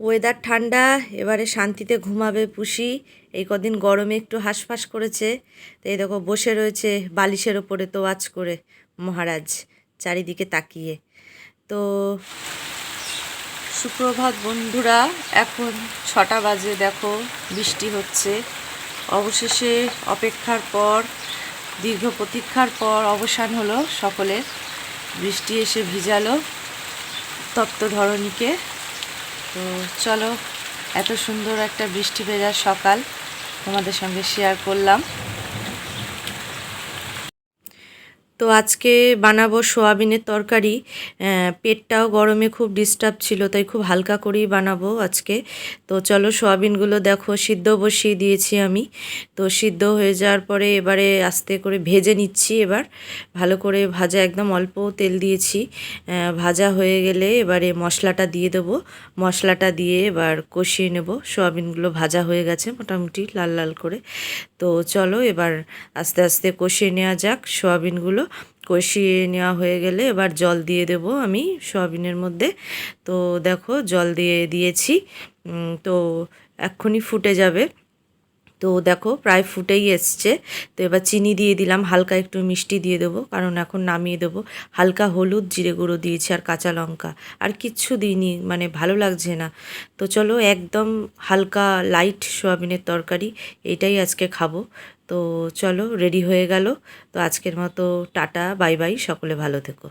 Weather ঠান্ডা, এবারে শান্তিতে ঘুমাবে পুষি। এই কদিন গরমে একটু হাঁসফাঁস করেছে। তো এই দেখো, বসে রয়েছে বালিশের ওপরে তো আজ করে মহারাজ, চারিদিকে তাকিয়ে। তো সুপ্রভাত বন্ধুরা, এখন ছটা বাজে, দেখো, বৃষ্টি হচ্ছে। অবশেষে অপেক্ষার পর, দীর্ঘ প্রতীক্ষার পর অবসান হলো সকলের। বৃষ্টি এসে ভিজালো তপ্ত ধরণীকে তো চলো এত সুন্দর একটা বৃষ্টি ভেজা সকাল তোমাদের সঙ্গে শেয়ার করলাম। তো আজকে বানাবো সোয়াবিনের তরকারি। পেটটাও গরমে খুব ডিস্টার্ব ছিল, তাই খুব হালকা করেই বানাবো আজকে। তো চলো সোয়াবিনগুলো দেখো, সিদ্ধ বসিয়ে দিয়েছি আমি। তো সিদ্ধ হয়ে যাওয়ার পরে এবারে আস্তে করে ভেজে নিচ্ছি এবার। ভালো করে ভাজা একদম অল্প তেল দিয়েছি। ভাজা হয়ে গেলে এবারে মশলাটা দিয়ে দেবো। মশলাটা দিয়ে এবার কষিয়ে নেব। সোয়াবিনগুলো ভাজা হয়ে গেছে মোটামুটি লাল লাল করে। তো চলো এবার আস্তে আস্তে কষিয়ে নেওয়া যাক সোয়াবিনগুলো। কষিয়ে নেওয়া হয়ে গেলে এবার জল দিয়ে দেব আমি সোয়াবিনের মধ্যে। তো দেখো জল দিয়ে দিয়েছি। তো এক্ষুনি ফুটে যাবে। তো দেখো, প্রায় ফুটেই এসছে। তো এবার চিনি দিয়ে দিলাম, হালকা একটু মিষ্টি দিয়ে দেবো, কারণ এখন নামিয়ে দেবো। হালকা হলুদ, জিরে গুঁড়ো দিয়েছি আর কাঁচা লঙ্কা। আর কিচ্ছু দিইনি মানে ভালো লাগছে না। তো চলো, একদম হালকা লাইট সোয়াবিনের তরকারি, এটাই আজকে খাব। তো চলো রেডি হয়ে গেল। তো আজকের মতো টাটা বাই বাই সকলে ভালো থেকো।